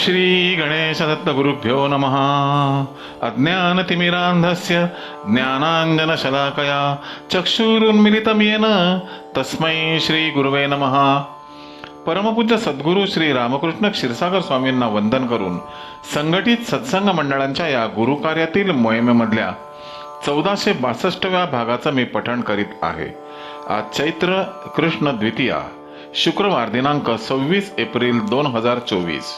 श्री गणेशदत्तगुरुभ्यो नमः। अज्ञानतिमिरान्धस्य ज्ञानाञ्जनशलाकया चक्षुरुन्मिलितं येन तस्मै श्रीगुरुवे नमः। परमपूज्य सद्गुरू श्री रामकृष्ण क्षीरसागर स्वामींना वंदन करून संघटित सत्संग मंडळांच्या या गुरुकार्यातील मोहिमेमधल्या चौदाशे बासष्टव्या भागाचं मी पठण करीत आहे. आज चैत्र कृष्ण द्वितीया शुक्रवार दिनांक सव्वीस एप्रिल दोन हजार चोवीस.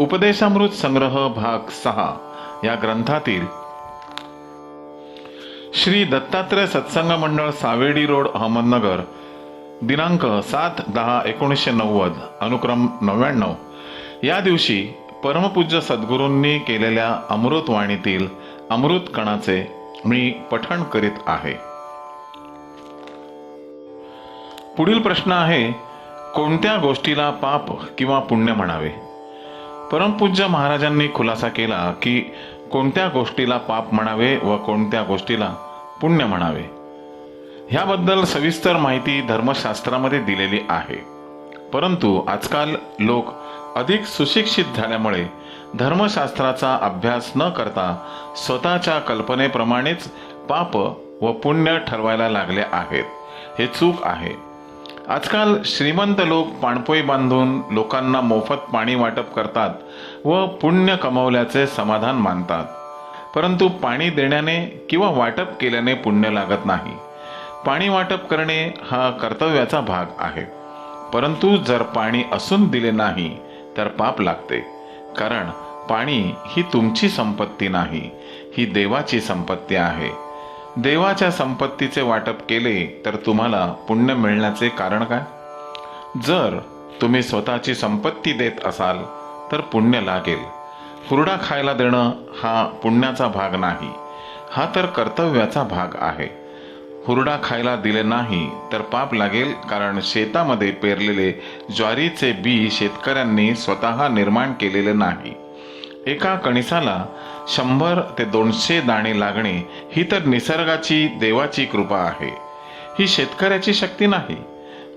उपदेशामृत संग्रह भाग सहा या ग्रंथातील श्री दत्तात्रय सत्संग मंडळ सावेडी रोड अहमदनगर दिनांक सात दहा एकोणीसशे नव्वद अनुक्रम नव्याण्णव. या दिवशी परमपूज्य सद्गुरूंनी केलेल्या अमृतवाणीतील अमृत कणाचे मी पठण करीत आहे. पुढील प्रश्न आहे कोणत्या गोष्टीला पाप किंवा पुण्य म्हणावे? परमपूज्य महाराजांनी खुलासा केला की कोणत्या गोष्टीला पाप म्हणावे व कोणत्या गोष्टीला पुण्य म्हणावे. ह्याबद्दल सविस्तर माहिती धर्मशास्त्रामध्ये दिलेली आहे. परंतु आजकाल लोक अधिक सुशिक्षित झाल्यामुळे धर्मशास्त्राचा अभ्यास न करता स्वतःच्या कल्पनेप्रमाणेच पाप व पुण्य ठरवायला लागले आहेत. हे चूक आहे. आजकाल श्रीमंत लोक पाणपोई बांधून लोकांना मोफत पाणी वाटप करतात व पुण्य कमवल्याचे समाधान मानतात. परंतु पाणी देण्याने किंवा वाटप केल्याने पुण्य लागत नाही. पाणी वाटप करणे हा कर्तव्याचा भाग आहे. परंतु जर पाणी असून दिले नाही तर पाप लागते. कारण पाणी ही तुमची संपत्ती नाही ही देवाची संपत्ती आहे. देवाच्या संपत्तीचे वाटप केले तर तुम्हाला पुण्य मिळण्याचे कारण काय? जर तुम्ही स्वतःची संपत्ती देत असाल तर पुण्य लागेल. हुरडा खायला देणं हा पुण्याचा भाग नाही हा तर कर्तव्याचा भाग आहे. हुरडा खायला दिले नाही तर पाप लागेल कारण शेतामध्ये पेरलेले ज्वारीचे बी शेतकऱ्यांनी स्वतः निर्माण केलेले नाही. एका कणिसाला शंभर ते दोनशे दाणे लागणे ही तर निसर्गाची देवाची कृपा आहे. ही शेतकऱ्याची शक्ती नाही.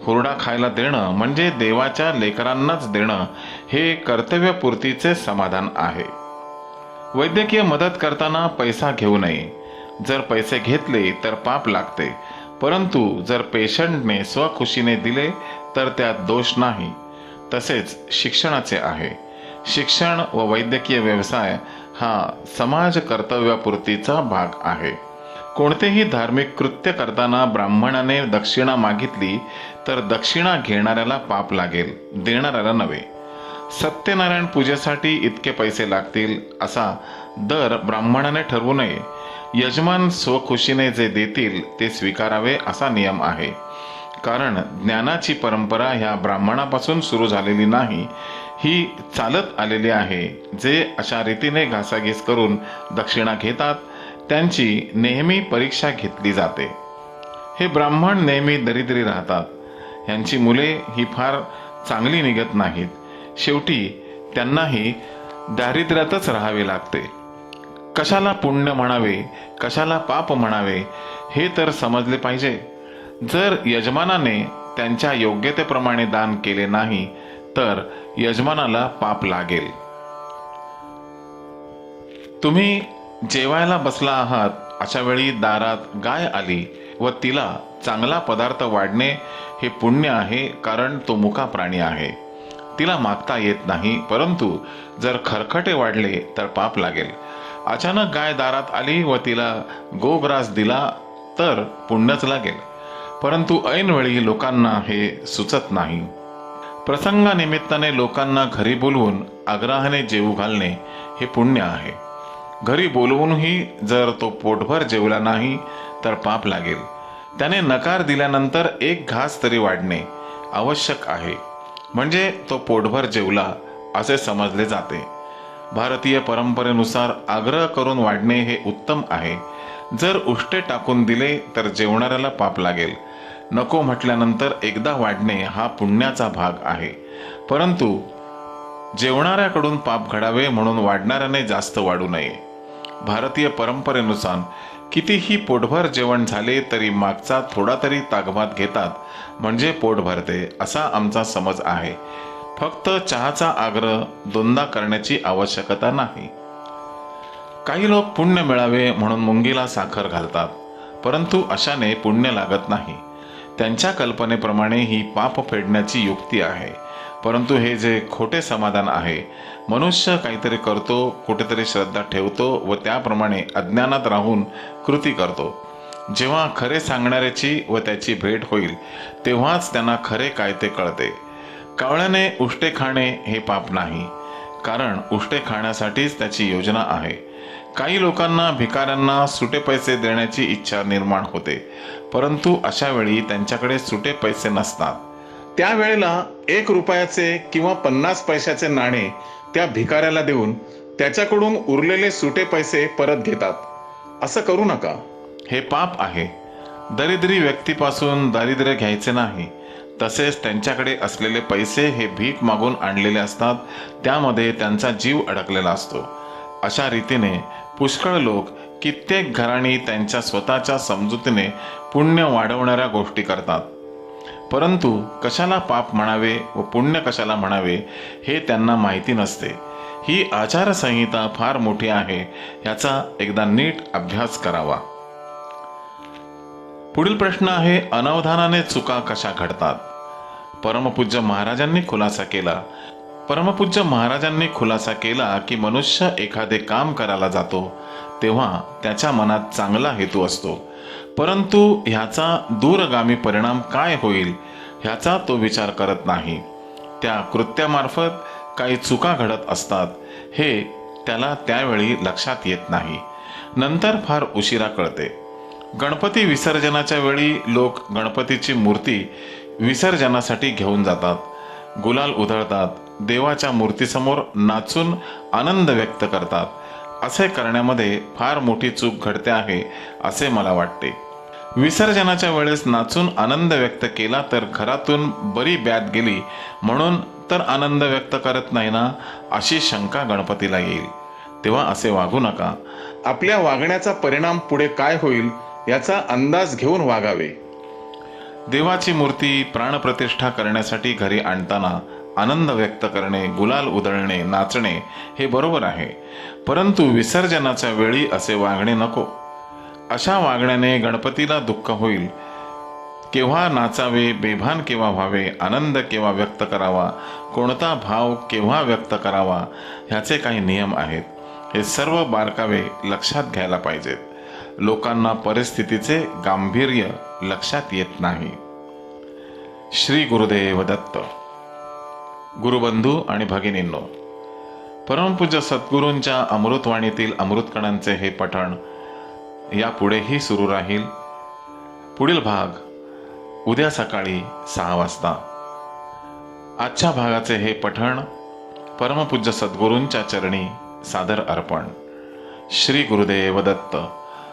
हुरडा खायला देणं म्हणजे देवाच्या लेकरांनाच देणं हे कर्तव्यपूर्तीचे समाधान आहे. वैद्यकीय मदत करताना पैसा घेऊ नये. जर पैसे घेतले तर पाप लागते. परंतु जर पेशंटने स्वखुशीने दिले तर त्यात दोष नाही. तसेच शिक्षणाचे आहे. शिक्षण व वैद्यकीय व्यवसाय हा समाज कर्तव्यापुरतीचा भाग आहे. कोणतेही धार्मिक कृत्य करताना ब्राह्मणाने दक्षिणा मागितली तर दक्षिणा घेणाऱ्याला पाप लागेल देणाऱ्याला नव्हे. सत्यनारायण पूजेसाठी इतके पैसे लागतील असा दर ब्राह्मणाने ठरवू नये. यजमान स्वखुशीने जे देतील ते स्वीकारावे असा नियम आहे. कारण ज्ञानाची परंपरा ह्या ब्राह्मणापासून सुरू झालेली नाही ही चालत आलेली आहे. जे अशा रीतीने घासाघीस करून दक्षिणा घेतात त्यांची नेहमी परीक्षा घेतली जाते. हे ब्राह्मण नेहमी दरिद्री राहतात. यांची मुले ही फार चांगली निघत नाहीत. शेवटी त्यांनाही दारिद्र्यातच राहावे लागते. कशाला पुण्य म्हणावे कशाला पाप म्हणावे हे तर समजले पाहिजे. जर यजमानाने त्यांच्या योग्यतेप्रमाणे दान केले नाही तर यजमानाला पाप लागेल. तुम्ही जेवायला बसला आहात अशा वेळी दारात गाय आली व तिला चांगला पदार्थ वाढणे हे पुण्य आहे कारण तो मुका प्राणी आहे. तिला मागता येत नाही परंतु जर खरखटे वाढले तर पाप लागेल. अचानक गाय दारात आली व तिला गोग्रास दिला तर पुण्यच लागेल. परंतु ऐनवेळी लोकांना हे सुचत नाही. प्रसंगानिमित्ताने लोकांना घरी बोलवून आग्रहाने जेवू घालणे हे पुण्य आहे. घरी बोलवूनही जर तो पोटभर जेवला नाही तर पाप लागेल. त्याने नकार दिल्यानंतर एक घास तरी वाढणे आवश्यक आहे. म्हणजे तो पोटभर जेवला असे समजले जाते. भारतीय परंपरेनुसार आग्रह करून वाढणे हे उत्तम आहे. जर उष्टे टाकून दिले तर जेवणाऱ्याला पाप लागेल. नको म्हटल्यानंतर एकदा वाढणे हा पुण्याचा भाग आहे. परंतु जेवणाऱ्याकडून पाप घडावे म्हणून वाढणाऱ्याने जास्त वाढू नये. भारतीय परंपरेनुसार कितीही पोटभर जेवण झाले तरी मागचा थोडा तरी तागभात घेतात म्हणजे पोट भरते असा आमचा समज आहे. फक्त चहाचा आग्रह दोनदा करण्याची आवश्यकता नाही. काही लोक पुण्य मिळावे म्हणून मुंगीला साखर घालतात परंतु अशाने पुण्य लागत नाही. त्यांच्या कल्पनेप्रमाणे ही पाप फेडण्याची युक्ती आहे. परंतु हे जे खोटे समाधान आहे मनुष्य काहीतरी करतो कुठेतरी श्रद्धा ठेवतो व त्याप्रमाणे अज्ञानात राहून कृती करतो. जेव्हा खरे सांगणाऱ्याची व त्याची भेट होईल तेव्हाच त्यांना खरे काय ते कळते. कावळ्याने उष्टे खाणे हे पाप नाही. कारण उष्टे खाण्यासाठीच त्याची योजना आहे. काही लोकांना भिकाऱ्यांना सुटे पैसे देण्याची इच्छा निर्माण होते. परंतु अशा वेळी त्यांच्याकडे सुटे पैसे नसतात. त्यावेळेला एक रुपयाचे किंवा पन्नास पैशाचे नाणे त्या भिकाऱ्याला देऊन त्याच्याकडून उरलेले सुटे पैसे परत घेतात. असं करू नका. हे पाप आहे. दरिद्री व्यक्तीपासून दारिद्र्य घ्यायचे नाही. तसेच त्यांच्याकडे असलेले पैसे हे भीक मागून आणलेले असतात त्यामध्ये त्यांचा जीव अडकलेला असतो. अशा रीतीने पुष्कळ लोक कित्येक घराणी त्यांच्या स्वतःच्या समजुतीने पुण्य वाढवणाऱ्या गोष्टी करतात. परंतु कशाला पाप म्हणावे व पुण्य कशाला म्हणावे हे त्यांना माहिती नसते. ही आचारसंहिता फार मोठी आहे याचा एकदा नीट अभ्यास करावा. पुढील प्रश्न आहे अनवधानाने चुका कशा घडतात? परमपूज्य महाराजांनी खुलासा केला. परमपूज्य महाराजांनी खुलासा केला की मनुष्य एखादे काम करायला जातो तेव्हा त्याच्या मनात चांगला हेतू असतो. परंतु ह्याचा दूरगामी परिणाम काय होईल ह्याचा तो विचार करत नाही. त्या कृत्यामार्फत काही चुका घडत असतात हे त्याला त्यावेळी लक्षात येत नाही. नंतर फार उशिरा कळते. गणपती विसर्जनाच्या वेळी लोक गणपतीची मूर्ती विसर्जनासाठी घेऊन जातात. गुलाल उधळतात. देवाच्या मूर्तीसमोर नाचून आनंद व्यक्त करतात. असे करण्यामध्ये फार मोठी चूक घडते आहे असे मला वाटते. विसर्जनाच्या वेळेस नाचून आनंद व्यक्त केला तर घरातून बरी ब्यात गेली. म्हणून तर आनंद व्यक्त करत नाही ना अशी शंका गणपतीला येईल. तेव्हा असे वागू नका. आपल्या वागण्याचा परिणाम पुढे काय होईल? याचा अंदाज घेऊन वागावे. देवाची मूर्ती प्राणप्रतिष्ठा करण्यासाठी घरी आणताना आनंद व्यक्त करणे गुलाल उधळणे नाचणे हे बरोबर आहे. परंतु विसर्जनाच्या वेळी असे वागणे नको. अशा वागण्याने गणपतीला दुःख होईल. केव्हा नाचावे बेभान केव्हा व्हावे आनंद केव्हा व्यक्त करावा कोणता भाव केव्हा व्यक्त करावा ह्याचे काही नियम आहेत. हे सर्व बारकावे लक्षात घ्यायला पाहिजेत. लोकांना परिस्थितीचे गांभीर्य लक्षात येत नाही. श्री गुरुदेव दत्त. गुरुबंधू आणि भगिनींनो परमपूज्य सद्गुरूंच्या अमृतवाणीतील अमृतकणांचे हे पठण यापुढेही सुरू राहील. पुढील भाग उद्या सकाळी सहा वाजता. आजच्या भागाचे हे पठण परमपूज्य सद्गुरूंच्या चरणी सादर अर्पण. श्री गुरुदेव दत्त.